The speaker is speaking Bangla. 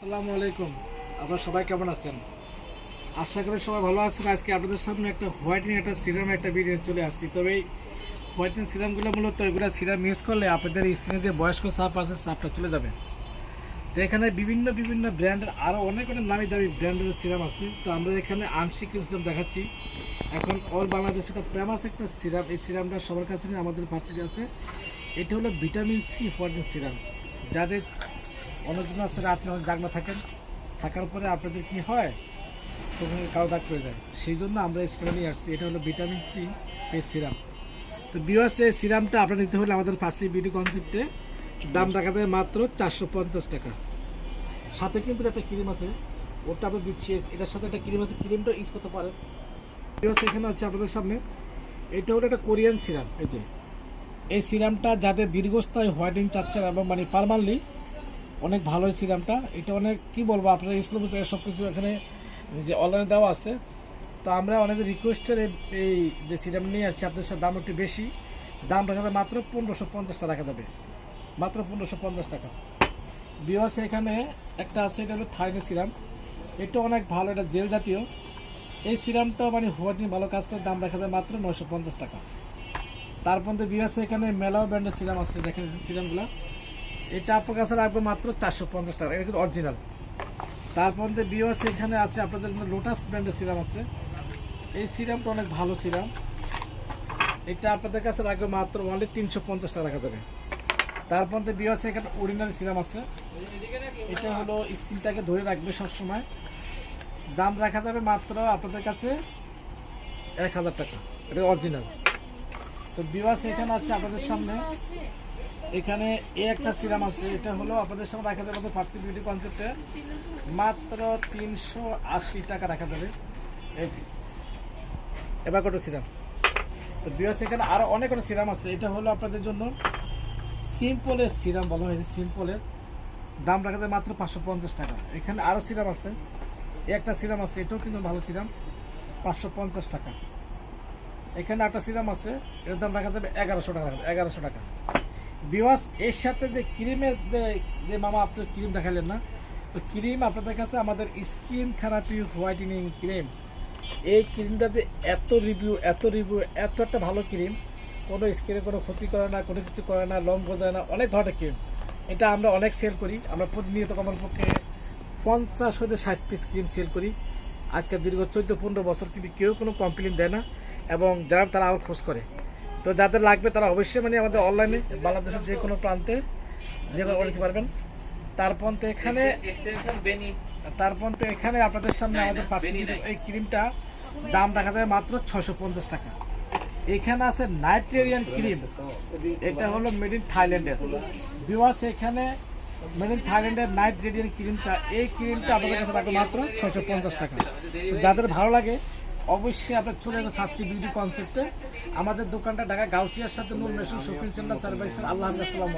আসসালামু আলাইকুম। আপনারা সবাই কেমন আছেন? আশা করি সবাই ভালো আছেন। আজকে আপনাদের সামনে একটা হোয়াইটিং একটা সিরাম একটা ভিডিও চলে আসছি। তবে এই হোয়াইটিং সিরামগুলো মূলত এগুলো সিরাম ইউজ করলে আপনাদের স্কিনে যে বয়স্ক সাপ আছে সাপটা চলে যাবে। তো এখানে বিভিন্ন বিভিন্ন ব্র্যান্ডের আরও অনেক অনেক নামি দামি ব্র্যান্ডের সিরাম আছে। তো আমরা এখানে আংশিক সিরাম দেখাচ্ছি। এখন অল বাংলাদেশে একটা ফেমাস একটা সিরাম, এই সিরামটা সবার কাছে আমাদের ভার্সিটি আছে। এটা হলো ভিটামিন সি হোয়াইটিং সিরাম। যাদের অনেকজন আছে রাত্রে অনেক জাগনা থাকেন, থাকার পরে আপনাদের কি হয়? চোখে কালো দাগ পড়ে যায়। সেই জন্য আমরা এই নিয়ে আসছি। এটা হলো ভিটামিন সি, এই সিরাম। তো বিওয়াস এই সিরামটা আপনার নিতে হলে আমাদের ফার্সি বিউটি কনসেপ্টে দাম দেখা যায় মাত্র চারশো পঞ্চাশ টাকা। সাথে কিন্তু একটা ক্রিম আছে, ওটা আমরা দিচ্ছি। এটার সাথে একটা ক্রিম আছে, ক্রিমটা ইউজ করতে পারেন। বিওয়াস এখানে আছে আপনাদের সামনে। এটা হলো একটা কোরিয়ান সিরাম, এই যে। এই সিরামটা যাদের দীর্ঘস্থায়ী হোয়াইটিং চাচ্ছেন এবং মানে পারমানলি অনেক ভালো এই সিরামটা এটা অনেক, কি বলব আপনারা স্কুল সব কিছু এখানে যে অনলাইনে দেওয়া আছে। তো আমরা অনেক রিকোয়েস্টের এই যে সিরাম নিয়ে আসছি, আপনাদের সাথে দাম একটু বেশি। দাম রাখা যাবে মাত্র পনেরোশো পঞ্চাশ টাকা রাখা যাবে মাত্র পনেরোশো পঞ্চাশ টাকা। বিওয়াস এখানে একটা আছে, এটা হলো থাইনের সিরাম এটা অনেক ভালো, এটা জেল জাতীয়। এই সিরামটা মানে হোয়াইটিং ভালো কাজ করে, দাম রাখা যায় মাত্র নয়শো পঞ্চাশ টাকা। তারপর বিওয়াস এখানে মেলাও ব্র্যান্ডের সিরাম আছে, দেখেন সিরামগুলো এটা আপনার কাছে রাখব মাত্র চারশো পঞ্চাশ টাকা। এটা কিন্তু অরিজিনাল তারপর তো বিওয়াস এখানে আছে, আপনাদের লোটাস ব্র্যান্ডের সিরাম আছে। এই সিরামটা অনেক ভালো সিরাম এটা আপনাদের কাছে লাগবে মাত্র অনলি তিনশো পঞ্চাশ টাকা যাবে। তারপর তো বিওয়াস এখানে অরিজিনাল সিরাম আছে। এটা হলো স্কিনটাকে ধরে রাখবে সবসময়। দাম রাখা যাবে মাত্র আপনাদের কাছে এক হাজার টাকা। এটা অরিজিনাল তো বিওয়াস এখানে আছে আপনাদের সামনে। এখানে এ একটা সিরাম আছে, এটা হলো আপনাদের সামনে রাখা যাবে ফার্সি বিউটি কনসেপ্টে মাত্র তিনশো আশি টাকা রাখা যাবে। এই যে, এবার কত সিরাম তো বিওয়াস এখানে আরও অনেক অনেক সিরাম আছে। এটা হলো আপনাদের জন্য সিম্পলের সিরাম বলা হয়েছে সিম্পলের দাম রাখা যায় মাত্র পাঁচশো পঞ্চাশ টাকা। এখানে আরও সিরাম আছে। একটা সিরাম আছে, এটাও কিন্তু ভালো সিরাম পাঁচশো পঞ্চাশ টাকা। এখানে একটা সিরাম আছে, এর দাম রাখা যাবে এগারোশো টাকা এগারোশো টাকা। বিওয়াস এর সাথে যে ক্রিমের যে যে মামা আপনি ক্রিম দেখালেন না, তো ক্রিম আপনাদের কাছে আমাদের স্কিন থেরাপি হোয়াইটেনিং ক্রিম। এই ক্রিমটা যে এত রিভিউ এত রিভিউ এত একটা ভালো ক্রিম, কোনো স্কিনে কোনো ক্ষতি করে না, কোনো কিছু করে না লং গজায় না, অনেক ধরনের ক্রিম। এটা আমরা অনেক সেল করি, আমরা প্রতিনিয়ত কমলপক্ষে পঞ্চাশ হতে ষাট পিস ক্রিম সেল করি। আজকে দীর্ঘ চোদ্দ, পনেরো বছর কিন্তু কেউ কোনো কমপ্লেন দেয় না, এবং যারা তারা আমার খোঁজ করে। তো যাদের লাগবে তারা অবশ্যই মানে আমাদের অনলাইনে বাংলাদেশের যে কোনো প্রান্তে যে কোনো নিতে পারবেন। তারপর তো এখানে তারপর তো এখানে আপনাদের সামনে আমাদের এই ক্রিমটা। দাম রাখা যায় মাত্র ছশো পঞ্চাশ টাকা। এখানে আছে নাইট্রেরিয়ান ক্রিম এটা হলো মেড ইন থাইল্যান্ডের বিওয়াস এখানে মেড ইন থাইল্যান্ডের নাইট রেডিয়ান ক্রিমটা এই ক্রিমটা আপনাদের কাছে মাত্র ছশো পঞ্চাশ টাকা। যাদের ভালো লাগে অবশ্যই আপনার চলে যাবে ফার্সি বিউটি কনসেপ্টে আমাদের দোকানটা ঢাকা গাউসিয়ার সাথে নূর মেশিন শপিং সেন্টার সার্ভিসের আল্লাহ আলাইকুম।